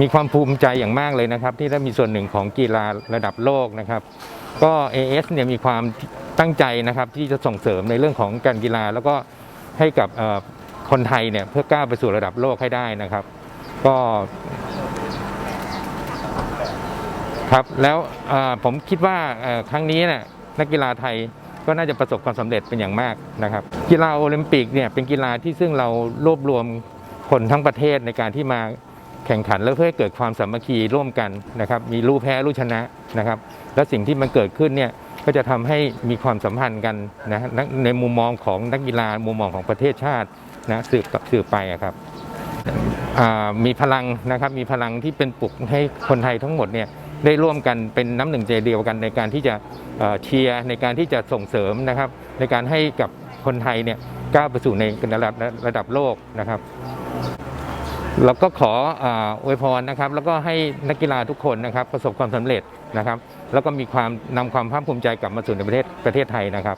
มีความภูมิใจอย่างมากเลยนะครับ ที่ได้มีส่วนหนึ่งของกีฬาระดับโลกนะครับ ก็ AS เนี่ยมีความตั้งใจนะครับที่จะส่งเสริมในเรื่องของการกีฬา แล้วก็ให้กับคนไทยเนี่ยเพื่อก้าวไปสู่ระดับโลกให้ได้นะครับ ก็ครับแล้วผมคิดว่าครั้งนี้เนี่ยนักกีฬาไทยก็น่าจะประสบความสำเร็จเป็นอย่างมากนะครับ กีฬาโอลิมปิกเนี่ยเป็นกีฬาที่ซึ่งเรารวบรวมคนทั้งประเทศในการที่มา แข่งขันแล้วเพื่อให้เกิดความสามัคคีร่วมกันนะครับ มีรู้แพ้รู้ชนะนะครับ แล้วสิ่งที่มันเกิดขึ้นเนี่ยก็จะทำให้มีความสัมพันธ์กันนะในมุมมองของนักกีฬามุมมองของประเทศชาตินะสืบสืบไปครับมีพลังนะครับมีพลังที่เป็นปลุกให้คนไทยทั้งหมดเนี่ยได้ร่วมกันเป็นน้ำหนึ่งใจเดียวกันในการที่จะเอ่อเชียร์ในการที่จะส่งเสริมนะครับ ในการให้กับคนไทยเนี่ยก้าวไปสู่ในระดับระดับโลกนะครับ เราก็ขออวยพรนะครับ แล้วก็ให้นักกีฬาทุกคนนะครับ ประสบความสำเร็จนะครับ แล้วก็มีความนำความภาคภูมิใจกลับมาสู่ในประเทศประเทศไทยนะครับ